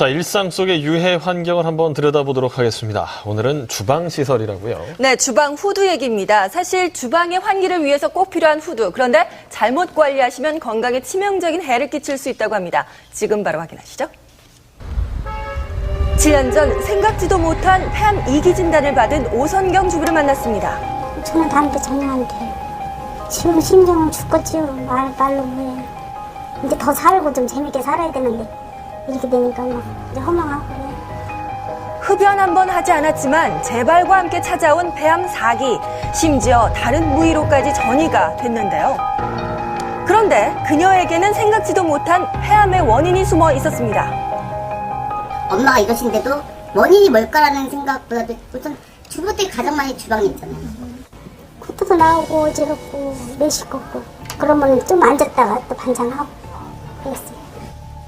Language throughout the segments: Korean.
자, 일상 속의 유해 환경을 한번 들여다보도록 하겠습니다. 오늘은 주방 시설이라고요. 네, 주방 후드 얘기입니다. 사실 주방의 환기를 위해서 꼭 필요한 후드. 그런데 잘못 관리하시면 건강에 치명적인 해를 끼칠 수 있다고 합니다. 지금 바로 확인하시죠. 7년 전 생각지도 못한 폐암 2기 진단을 받은 오선경 주부를 만났습니다. 저는 담배 전혀 안 돼요. 지금 심정은 죽겠지요. 말, 말로 왜. 이제 더 살고 좀 재밌게 살아야 되는데. 이렇게 되니까 막 이제 허망하고. 흡연 한 번 하지 않았지만 재발과 함께 찾아온 폐암 4기, 심지어 다른 무의로까지 전이가 됐는데요. 그런데 그녀에게는 생각지도 못한 폐암의 원인이 숨어 있었습니다. 엄마가 이러신데도 원인이 뭘까라는 생각보다도 우선 주부 때 가장 많이 주방에 있잖아요. 코트도 나오고 어지럽고 메시껍고 그러면 좀 앉았다가 또 반찬하고 그랬어요.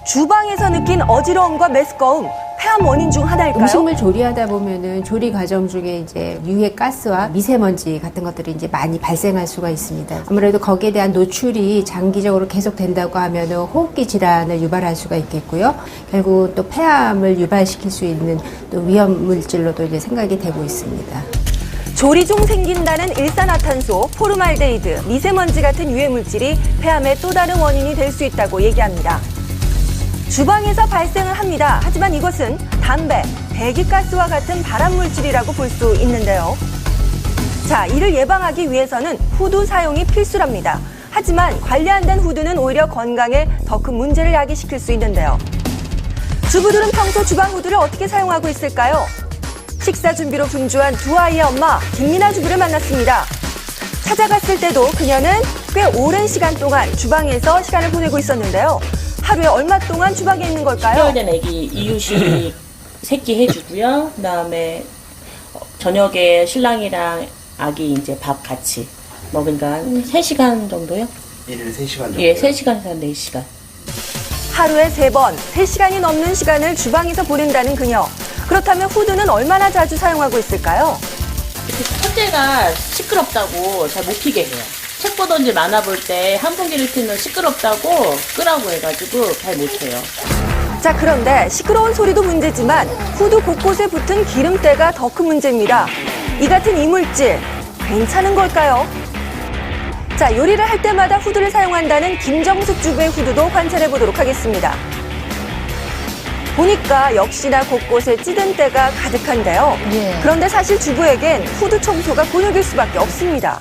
주방에서 느낀 어지러움과 메스꺼움, 폐암 원인 중 하나일까요? 음식물 조리하다 보면은 조리 과정 중에 이제 유해 가스와 미세먼지 같은 것들이 이제 많이 발생할 수가 있습니다. 아무래도 거기에 대한 노출이 장기적으로 계속 된다고 하면은 호흡기 질환을 유발할 수가 있겠고요. 결국 또 폐암을 유발시킬 수 있는 또 위험 물질로도 이제 생각이 되고 있습니다. 조리 중 생긴다는 일산화탄소, 포르말데이드, 미세먼지 같은 유해 물질이 폐암의 또 다른 원인이 될 수 있다고 얘기합니다. 주방에서 발생을 합니다. 하지만 이것은 담배, 배기가스와 같은 발암 물질이라고 볼 수 있는데요. 자, 이를 예방하기 위해서는 후드 사용이 필수랍니다. 하지만 관리 안 된 후드는 오히려 건강에 더 큰 문제를 야기시킬 수 있는데요. 주부들은 평소 주방 후드를 어떻게 사용하고 있을까요? 식사 준비로 분주한 두 아이의 엄마 김민아 주부를 만났습니다. 찾아갔을 때도 그녀는 꽤 오랜 시간 동안 주방에서 시간을 보내고 있었는데요. 하루에 얼마 동안 주방에 있는 걸까요? 10개월 된 애기 이유식 새끼 해주고요. 그다음에 어, 저녁에 신랑이랑 아기 이제 밥 같이 먹으니까 한 3시간 정도요? 일일 3시간 정도. 예, 3시간에서 4시간. 하루에 세 번, 세 시간이 넘는 시간을 주방에서 보낸다는 그녀. 그렇다면 후드는 얼마나 자주 사용하고 있을까요? 첫째가 시끄럽다고 잘 못 피게 해요. 책 보던지 만화 볼 때 한풍기를 틀면 시끄럽다고 끄라고 해가지고 잘 못해요. 자, 그런데 시끄러운 소리도 문제지만 후드 곳곳에 붙은 기름때가 더 큰 문제입니다. 이 같은 이물질, 괜찮은 걸까요? 자, 요리를 할 때마다 후드를 사용한다는 김정숙 주부의 후드도 관찰해 보도록 하겠습니다. 보니까 역시나 곳곳에 찌든 때가 가득한데요. 그런데 사실 주부에겐 후드 청소가 곤욕일 수밖에 없습니다.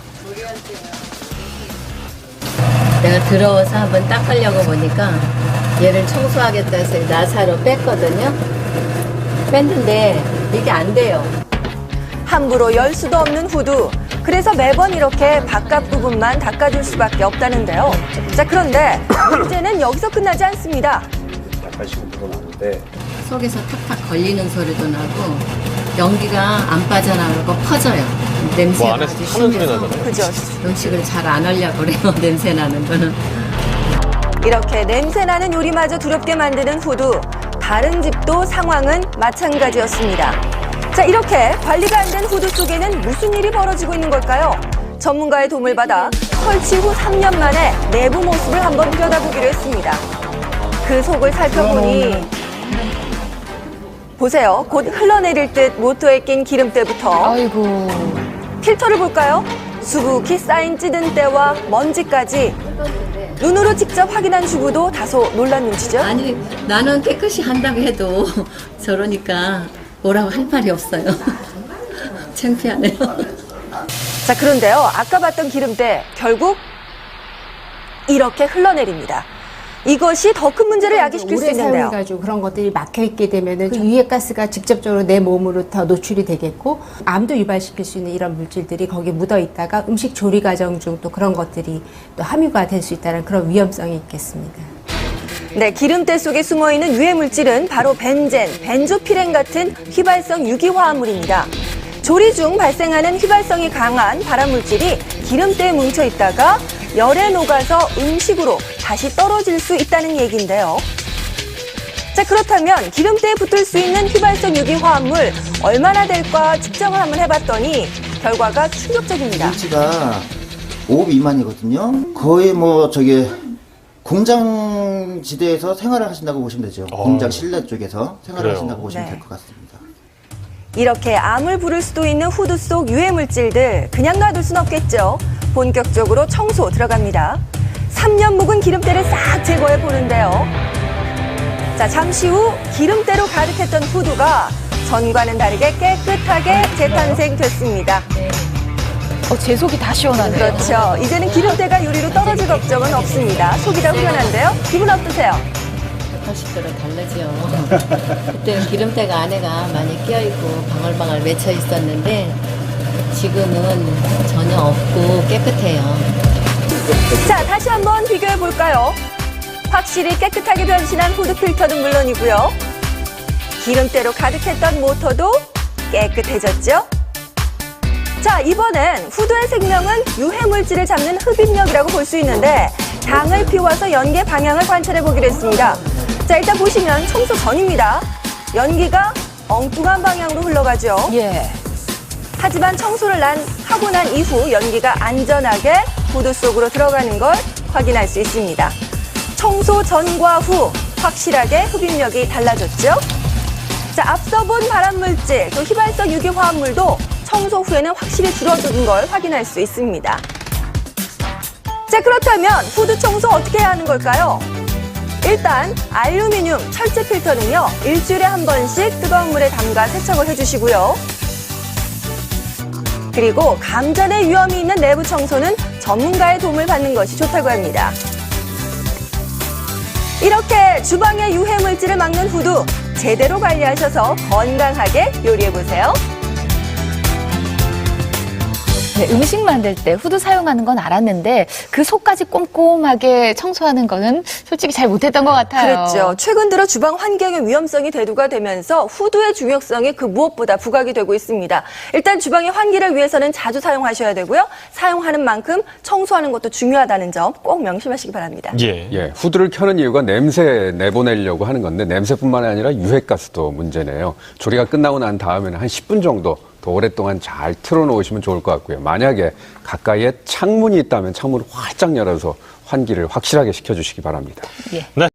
내가 더러워서 한번 닦으려고 보니까 얘를 청소하겠다 해서 나사로 뺐거든요. 뺐는데 이게 안 돼요. 함부로 열 수도 없는 후드. 그래서 매번 이렇게 바깥 부분만 닦아줄 수밖에 없다는데요. 자, 그런데 문제는 여기서 끝나지 않습니다. 약간 식은도 나는데 속에서 탁탁 걸리는 소리도 나고 연기가 안 빠져나가고 퍼져요. 냄새가 뭐 안에서 아주 타는 소리 심해서 나잖아요. 그죠? 음식을 잘 안 하려고 그래요. 냄새 나는 거는. 이렇게 냄새나는 요리마저 두렵게 만드는 후드. 다른 집도 상황은 마찬가지였습니다. 자, 이렇게 관리가 안된 후드 속에는 무슨 일이 벌어지고 있는 걸까요? 전문가의 도움을 받아 설치 후 3년 만에 내부 모습을 한번 들여다보기로 했습니다. 그 속을 살펴보니 보세요. 곧 흘러내릴 듯 모터에 낀 기름때부터 필터를 볼까요? 수북히 쌓인 찌든 때와 먼지까지 눈으로 직접 확인한 주부도 다소 놀란 눈치죠. 아니 나는 깨끗이 한다고 해도 저러니까 뭐라고 할 말이 없어요. 창피하네요. 자, 그런데요. 아까 봤던 기름때 결국 이렇게 흘러내립니다. 이것이 더 큰 문제를 야기시킬 수 오래 있는데요. 사용해가지고 그런 것들이 막혀 있게 되면은 그 유해 가스가 직접적으로 내 몸으로 더 노출이 되겠고 암도 유발시킬 수 있는 이런 물질들이 거기에 묻어 있다가 음식 조리 과정 중 또 그런 것들이 또 함유가 될 수 있다는 그런 위험성이 있겠습니다. 네, 기름때 속에 숨어 있는 유해 물질은 바로 벤젠, 벤조피렌 같은 휘발성 유기화합물입니다. 조리 중 발생하는 휘발성이 강한 발암 물질이 기름때에 뭉쳐 있다가 열에 녹아서 음식으로 다시 떨어질 수 있다는 얘기인데요. 자, 그렇다면 기름때에 붙을 수 있는 휘발성 유기화합물 얼마나 될까 측정을 한번 해봤더니 결과가 충격적입니다. 수치가 5 미만이거든요. 거의 뭐 저기 공장 지대에서 생활을 하신다고 보시면 되죠. 어. 공장 실내 쪽에서 생활을 그래요. 하신다고 보시면 네. 될 것 같습니다. 이렇게 암을 부를 수도 있는 후드 속 유해 물질들 그냥 놔둘 순 없겠죠. 본격적으로 청소 들어갑니다. 3년 묵은 기름때를 싹 제거해 보는데요. 자, 잠시 후 기름때로 가득했던 후드가 전과는 다르게 깨끗하게 재탄생됐습니다. 어, 제 속이 다 시원하네요. 그렇죠. 이제는 기름때가 유리로 떨어질 걱정은 없습니다. 속이 다 후련한데요. 기분 어떠세요? 80도로 다르죠. 그때는 기름때가 안에가 많이 끼어있고 방울방울 맺혀 있었는데 지금은 전혀 없고 깨끗해요. 자, 다시 한번 비교해 볼까요? 확실히 깨끗하게 변신한 후드 필터는 물론이고요. 기름때로 가득했던 모터도 깨끗해졌죠? 자, 이번엔 후드의 생명은 유해 물질을 잡는 흡입력이라고 볼 수 있는데 당을 피워서 연기의 방향을 관찰해 보기로 했습니다. 자, 일단 보시면 청소 전입니다. 연기가 엉뚱한 방향으로 흘러가죠. 예. 하지만 청소를 난 하고 난 이후 연기가 안전하게 후드 속으로 들어가는 걸 확인할 수 있습니다. 청소 전과 후 확실하게 흡입력이 달라졌죠? 자, 앞서 본 발암물질, 또 휘발성 유기화합물도 청소 후에는 확실히 줄어든 걸 확인할 수 있습니다. 자, 그렇다면 후드 청소 어떻게 해야 하는 걸까요? 일단 알루미늄 철제 필터는요 일주일에 한 번씩 뜨거운 물에 담가 세척을 해주시고요. 그리고 감전의 위험이 있는 내부 청소는 전문가의 도움을 받는 것이 좋다고 합니다. 이렇게 주방의 유해 물질을 막는 후드 제대로 관리하셔서 건강하게 요리해 보세요. 네, 음식 만들 때 후드 사용하는 건 알았는데 그 속까지 꼼꼼하게 청소하는 거는 솔직히 잘 못했던 것 같아요. 그렇죠. 최근 들어 주방 환경의 위험성이 대두가 되면서 후드의 중요성이 그 무엇보다 부각이 되고 있습니다. 일단 주방의 환기를 위해서는 자주 사용하셔야 되고요. 사용하는 만큼 청소하는 것도 중요하다는 점 꼭 명심하시기 바랍니다. 예. 예, 후드를 켜는 이유가 냄새 내보내려고 하는 건데 냄새뿐만 아니라 유해가스도 문제네요. 조리가 끝나고 난 다음에는 한 10분 정도 더 오랫동안 잘 틀어놓으시면 좋을 것 같고요. 만약에 가까이에 창문이 있다면 창문을 활짝 열어서 환기를 확실하게 시켜주시기 바랍니다. 예. 네.